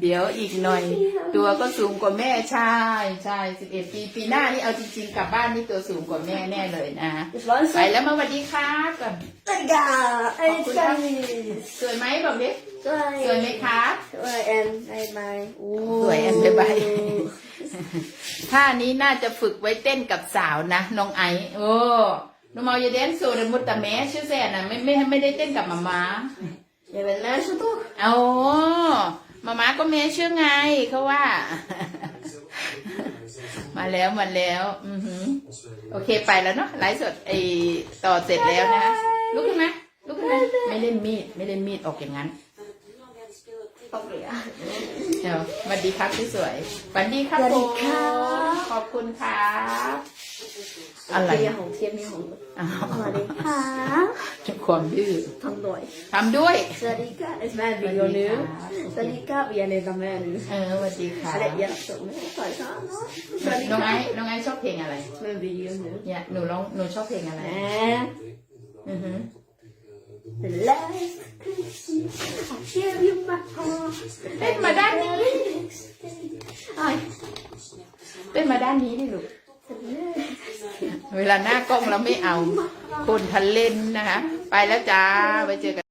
เดี๋ยวอีกหน่อย ตัวก็สูงกว่าแม่ใช่ใช่สิบเอ็ดปีปีหน้านี่เอาจริงๆกลับบ้านนี่ตัวสูงกว่าแม่แน่เลยนะ Det var en ไป sån แล้วมาสวัสดีครับก่อน Tagga! En Har du det? tennis! สวยไหมบอกดิ Så สวยไหม är ครับ så är en, nej, nej. สวยอันบ๊ายบายท่านี้น่าจะฝึกไว้เต้นกับสาวนะน้องไอซ์โอ้น้องเมาอย่าเดนโซเดมุตตะแม่ชื่อแซนนะไม่ไม่ไม่ได้เต้นกับมาม่า Jag vill lära sig då. เอามาม่าก็แม่ชื่อไงเขาว่า มาแล้วมาแล้วอือหือโอเคไปแล้วเนาะไลฟ์สดไอต่อเสร็จแล้วนะลุกขึ้นไหมลุกขึ้นไหมไม่เล่นมีดไม่เล่นมีดออกอย่างนั้น Okej. เดี๋ยวสวัสดีครับที่สวยสวัสดีครับสวัสผดีมครับขอบคุณครับอะไร Det är hon, det är min hon. อ้าว Swadika. ความดื้อ Tandoj. ทำด้วย Swadika. Är du med i video nu? Swadika. Vi är redan med nu. เออสวัสดีค่ะ Eller jag såg mig. Ta det så här, no? น้องไอ้ Swadika. น้องไอ้ชอบเพลงอะไร Med video nu. เนี่ยหนูร้องหนูชอบเพลงอะไร Nej. อือหือ Last Christmas, Aj. เต้นมาด้านนี้ดิลูก เวลาหน้ากล้องเราไม่เอาคนทันเล่นนะคะ ไปแล้วจ้าไว้เจอกัน